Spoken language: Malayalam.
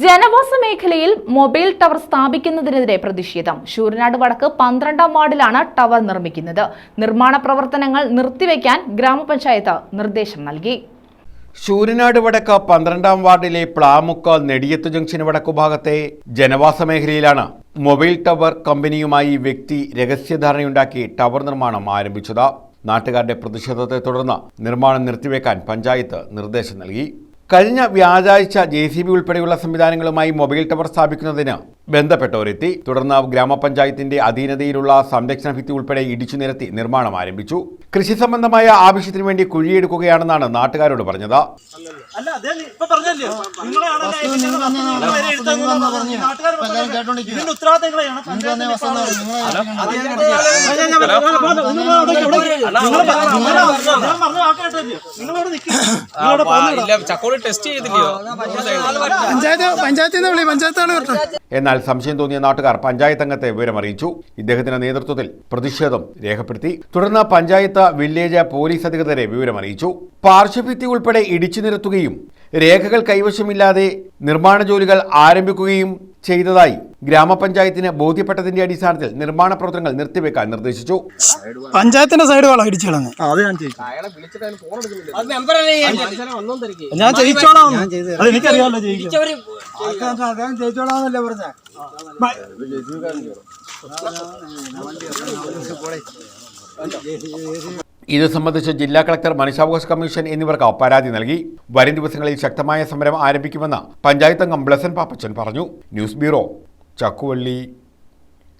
ജനവാസ മേഖലയിൽ മൊബൈൽ ടവർ സ്ഥാപിക്കുന്നതിനെതിരെ പ്രതിഷേധം. ശൂരനാട് വടക്ക് പന്ത്രണ്ടാം വാർഡിലാണ് ടവർ നിർമ്മിക്കുന്നത്. നിർമ്മാണ പ്രവർത്തനങ്ങൾ നിർത്തിവെക്കാൻ ഗ്രാമപഞ്ചായത്ത് നിർദ്ദേശം നൽകി. ശൂരനാട് വടക്ക് പന്ത്രണ്ടാം വാർഡിലെ പ്ലാമുക്ക നെടിയത്ത് ജംഗ്ഷൻ വടക്കു ഭാഗത്തെ ജനവാസ മേഖലയിലാണ് മൊബൈൽ ടവർ കമ്പനിയുമായി വ്യക്തി രഹസ്യധാരണയുണ്ടാക്കി ടവർ നിർമ്മാണം ആരംഭിച്ചത്. നാട്ടുകാരുടെ പ്രതിഷേധത്തെ തുടർന്ന് നിർമ്മാണം നിർത്തിവെക്കാൻ പഞ്ചായത്ത് നിർദ്ദേശം നൽകി. കഴിഞ്ഞ വ്യാഴാഴ്ച ജെ സി ബി ഉൾപ്പെടെയുള്ള സംവിധാനങ്ങളുമായി മൊബൈൽ ടവർ സ്ഥാപിക്കുന്നതിന് ബന്ധപ്പെട്ടവരെത്തി തുടർന്ന് ഗ്രാമപഞ്ചായത്തിന്റെ അധീനതയിലുള്ള സംരക്ഷണ ഭിത്തി ഉൾപ്പെടെ ഇടിച്ചു നിരത്തി നിർമ്മാണം ആരംഭിച്ചു കൃഷി സംബന്ധമായ ആവശ്യത്തിനു വേണ്ടി കുഴിയെടുക്കുകയാണെന്നാണ് നാട്ടുകാരോട് പറഞ്ഞത് അല്ല എന്നാൽ സംശയം തോന്നിയ നാട്ടുകാർ പഞ്ചായത്ത് അംഗത്തെ വിവരമറിയിച്ചു. ഇദ്ദേഹത്തിന്റെ നേതൃത്വത്തിൽ പ്രതിഷേധം രേഖപ്പെടുത്തി. തുടർന്ന് പഞ്ചായത്ത് വില്ലേജ് പോലീസ് അധികൃതരെ വിവരമറിയിച്ചു. പാർശ്വഭിത്തി ഉൾപ്പെടെ ഇടിച്ചു നിരത്തുകയും രേഖകൾ കൈവശമില്ലാതെ നിർമ്മാണ ജോലികൾ ആരംഭിക്കുകയും ചെയ്തതായി ഗ്രാമപഞ്ചായത്തിന് ബോധ്യപ്പെട്ടതിന്റെ അടിസ്ഥാനത്തിൽ നിർമ്മാണ പ്രവർത്തനങ്ങൾ നിർത്തിവെക്കാൻ നിർദ്ദേശിച്ചു പഞ്ചായത്തിന്റെ സൈഡ് വേണം ഇടിച്ചു കളഞ്ഞ് അത് ഞാൻ എനിക്കറിയാമല്ലോ ജയിച്ചോളാന്നല്ലേ പറഞ്ഞ ഇത് സംബന്ധിച്ച് ജില്ലാ കളക്ടർ മനുഷ്യാവകാശ കമ്മീഷൻ എന്നിവർക്ക് പരാതി നൽകി. വരും ദിവസങ്ങളിൽ ശക്തമായ സമരം ആരംഭിക്കുമെന്ന് പഞ്ചായത്ത് അംഗം ബ്ലസൻ പാപ്പച്ചൻ പറഞ്ഞു. News bureau Chakkuvally.